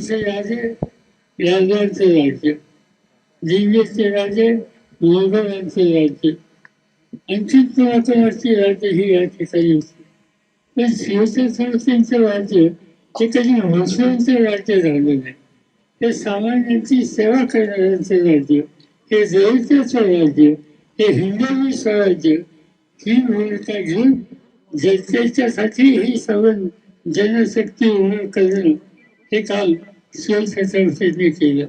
शिवाजीचे राजे राजांचे राज्य जिंगीचे राजे मोगलांचे राज्य आणखी महत्वाची राज्य ही या ठिकाणी होती. पण शिवछत्रपतींचं राज्य हे कधी मुस्लिमचं राज्य झालं नाही. ते सामान्यांची सेवा करणाऱ्यांचं राज्य हे दलिताचं राज्य हे हिंदवी स्वराज्य ही भूमिका घेऊन जनतेच्यासाठी ही सवन जनशक्ती उभं करणं हे काम शिवछत्रपतींनी केलं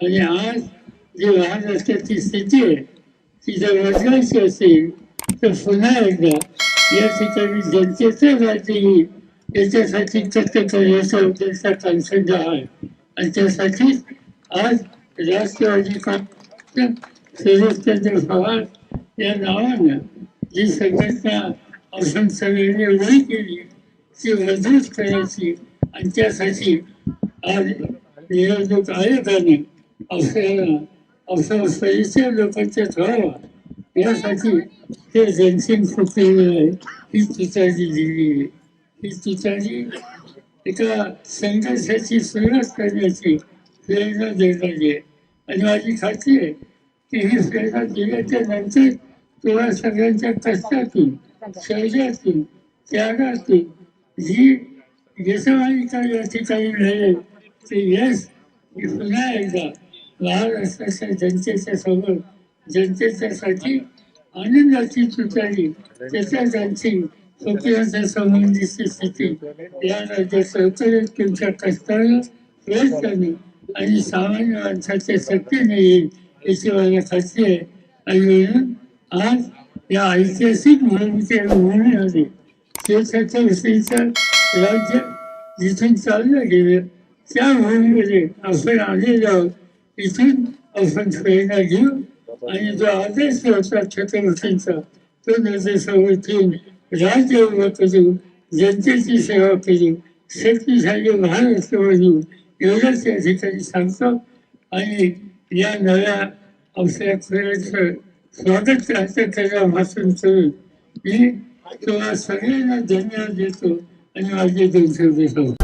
आणि आज जी महाराष्ट्राची स्थिती आहे ती जर बदलायची असेल तर पुन्हा एकदा या ठिकाणी जनतेचं राज्य येईल याच्यासाठी कष्ट करण्याचा उद्देश कांसंड आहे आणि त्यासाठीच आज राष्ट्रवादी काँग्रेस शरदचंद्र पवार या नावानं जी संघटना आपण सगळ्यांनी उभी केली ती मजबूत करायची आणि त्यासाठी आज निवडणूक आयोगाने आपल्याला आपल्या परिचय लोकांच्या ठरावा यासाठी हे जनसिंग फुकलेलं आहे ही तुतारी दिली आहे ही तुतारी एका संघर्षाची सुरुवात करण्याची प्रेरणा देणारी आहे आणि माझी खात्री आहे की ही प्रेरणा दिल्याच्या नंतर तुला सगळ्यांच्या कष्टातून शौर्यातून त्यागातून जी यशमालिका या ठिकाणी मिळेल येस मी पुन्हा एकदा महाराष्ट्राच्या जनतेच्या समोर जनतेच्यासाठी आनंदाची तुतारी त्याच्या त्यांची स्वप्नाच्या संबंधीची स्थिती. या राज्यात लवकरच तुमच्या कष्टानं प्रयत्नाने आणि सामान्य माणसाच्या शक्तीने येईल याची मला खात्री आहे. आणि म्हणून आज या ऐतिहासिक भूमिके भूमीमध्ये विषयीचं राज्य जिथून चाललं गेलं त्या भूमीमध्ये आपण आलेलो इथून आपण प्रेरणा घेऊ आणि जो आदेश होता छत्रपतींचा तो निर्देशावर ठेवून राज्य उभं करू जनतेची सेवा करू शक्तिशाली महाराष्ट्र बनवू एवढंच या ठिकाणी सांगतो आणि या नव्या आपल्या खेळाचं स्वागत करायचं त्याला भाषण करून मी तुम्हाला सगळ्यांना धन्यवाद देतो आणि माझे दोन शब्द सांगतो